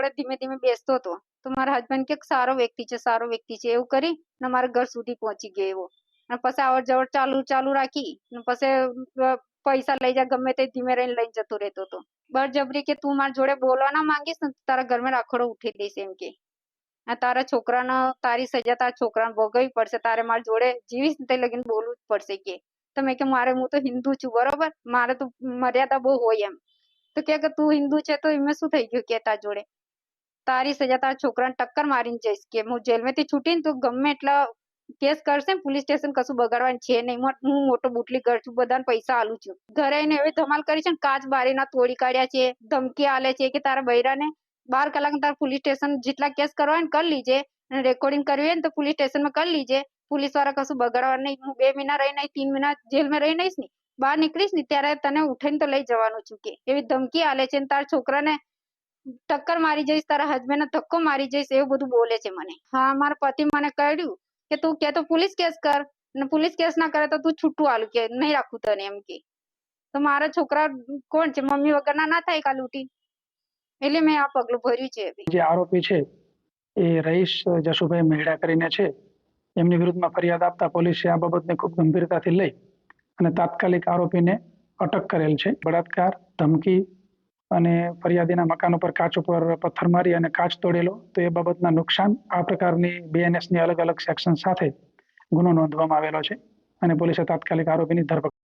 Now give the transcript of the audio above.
જોડે ધીમે ધીમે બેસતો હતો. તો મારા હસબન્ડ કે, સારો વ્યક્તિ છે, સારો વ્યક્તિ છે. એવું કરી ને મારા ઘર સુધી પહોંચી ગયો એવો. અને પછી આવડ જવડ ચાલુ ચાલુ રાખી પછી પૈસા લઈ જા, ગમે તે ધીમે રહીને લઈને જતો રહેતો હતો. બળજબરી કે તું મારા જોડે બોલવા ના માંગીશ ને તારા ઘરમાં રાખોડો ઉઠી દઈશ એમ કે. તારા છોકરાનો, તારી સજા તારા છોકરાને ભોગવવી પડશે, તારે મારા જોડે જીવીશ ને તે લગીને બોલવું જ પડશે કે. તમે કે, મારે, હું તો હિન્દુ છું, બરોબર? મારે તો મર્યાદા બહુ હોય એમ. તો કે તું હિન્દુ છે, તો એમાં શું થઈ ગયું કે તારા જોડે? તારી સજા તારા છોકરાને ટક્કર મારીને જઈશ કે હું જેલમાંથી છૂટીને તું ગમે એટલા કેસ કરશે પોલીસ સ્ટેશન કશું બગાડવાનું છે નહીં. હું મોટો બુટલી ઘર છું, બધાને પૈસા આલું છું. ઘરે આવીને એવી ધમાલ કરી છે કાચ બારીના તોડી કાઢ્યા છે, ધમકી આલે છે કે તારા બૈરાને બાર કલાક તારા પોલીસ સ્ટેશન જેટલા કેસ કરવા ને કરી લીજે અને રેકોર્ડિંગ કરવી હોય ને તો પોલીસ સ્ટેશનમાં કરી લીજે. પોલીસવાળા કશું બગાડવાનું નહીં. હું બે મહિના રહી નહીં તીન મહિના જેલમાં રહી નહીશ ને. બહાર નીકળીશ ને ત્યારે તને ઉઠાઈને તો લઈ જવાનું છું કે. એવી ધમકી આલે છે તારા છોકરાને ટક્કર મારી જઈશ, તારા હસબન્ડ ધક્કો મારી જઈશ, એવું બધું બોલે છે મને. હા, મારા પતિ મને કહ્યું કે તું કે તો પોલીસ કેસ કર ને પોલીસ કેસ ના કરે તો તું છૂટું આલું કે, નહીં રાખું તને એમ કે. તો મારા છોકરા કોણ છે? મમ્મી વગરના ના થાય કા ઉઠી એટલે મેં આ પગલું ભર્યું છે જે આરોપી છે, એ રહીશ જશુભાઈ મેળા કરીને છે. એમની વિરુદ્ધમાં ફરિયાદ આપતા પોલીસે આ બાબતને ખૂબ ગંભીરતાથી લઈ અને તાત્કાલિક આરોપીને અટક કરેલ છે. બળાત્કાર, ધમકી અને ફરિયાદીના મકાન ઉપર કાચ ઉપર પથ્થર મારી અને કાચ તોડેલો, તો એ બાબતના નુકસાન આ પ્રકારની બીએનએસની અલગ અલગ સેક્શન સાથે ગુનો નોંધવામાં આવેલો છે અને પોલીસે તાત્કાલિક આરોપીની ધરપકડ